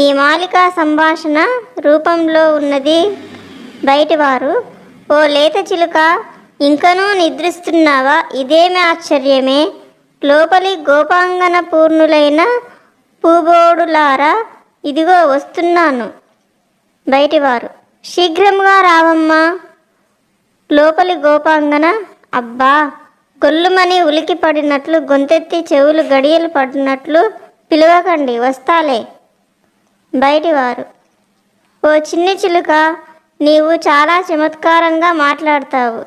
ఈ మాలిక సంభాషణ రూపంలో ఉన్నది. బయటివారు ఓ లేత చిలుక ఇంకనూ నిద్రిస్తున్నావా? ఇదేమి ఆశ్చర్యమే? లోపలి గోపాంగన పూర్ణులైన పూబోడులారా ఇదిగో వస్తున్నాను. బయటివారు శీఘ్రంగా రావమ్మా. లోపలి గోపాంగన అబ్బా! గొల్లుమని ఉలికి పడినట్లు గొంతెత్తి చెవులు గడియలు పడినట్లు పిలవకండి వస్తాలే. బయటివారు. ఓ చిన్ని చిలుక నీవు చాలా చమత్కారంగా మాట్లాడతావు.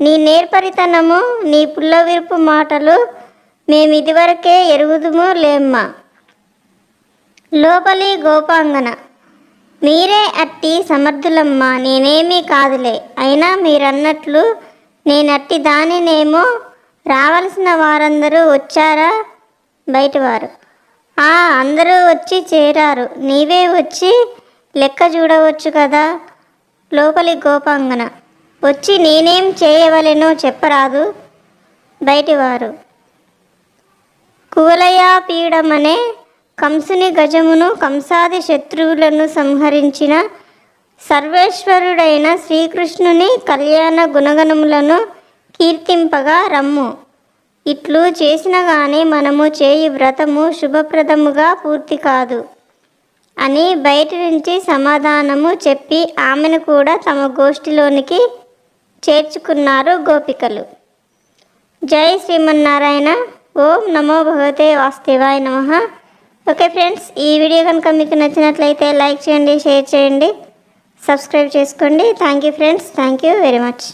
నీ నేర్పరితనము నీ పుల్లవిరుపు మాటలు మేము ఇదివరకే ఎరుగుదుము లేమ్మా. లోపలి గోపాంగన మీరే అట్టి సమర్థులమ్మా నేనేమీ కాదులే. అయినా మీరన్నట్లు నేనట్టి దానినేమో రావలసిన వారందరూ వచ్చారా? బయటవారు. అందరూ వచ్చి చేరారు. నీవే వచ్చి లెక్క చూడవచ్చు కదా? లోపలి గోపాంగన. వచ్చి నేనేం చేయవలెనో చెప్పరాదు బయటివారు. కువలయాపీడమనే కంసుని గజమును కంసాది శత్రువులను సంహరించిన సర్వేశ్వరుడైన శ్రీకృష్ణుని కళ్యాణ గుణగణములను కీర్తింపగా రమ్ము. ఇట్లు చేసిన గాని మనము చేయి వ్రతము శుభప్రదముగా పూర్తి కాదు. అని బయట నుంచి సమాధానము చెప్పి ఆమెను కూడా తమ గోష్ఠిలోనికి చేర్చుకున్నారు గోపికలు. జై శ్రీమన్నారాయణ. ఓం నమో భగవతే వాసుదేవాయ నమ. ఓకే ఫ్రెండ్స్ ఈ వీడియో కనుక మీకు నచ్చినట్లయితే లైక్ చేయండి షేర్ చేయండి సబ్స్క్రైబ్ చేసుకోండి. Thank you friends thank you very much.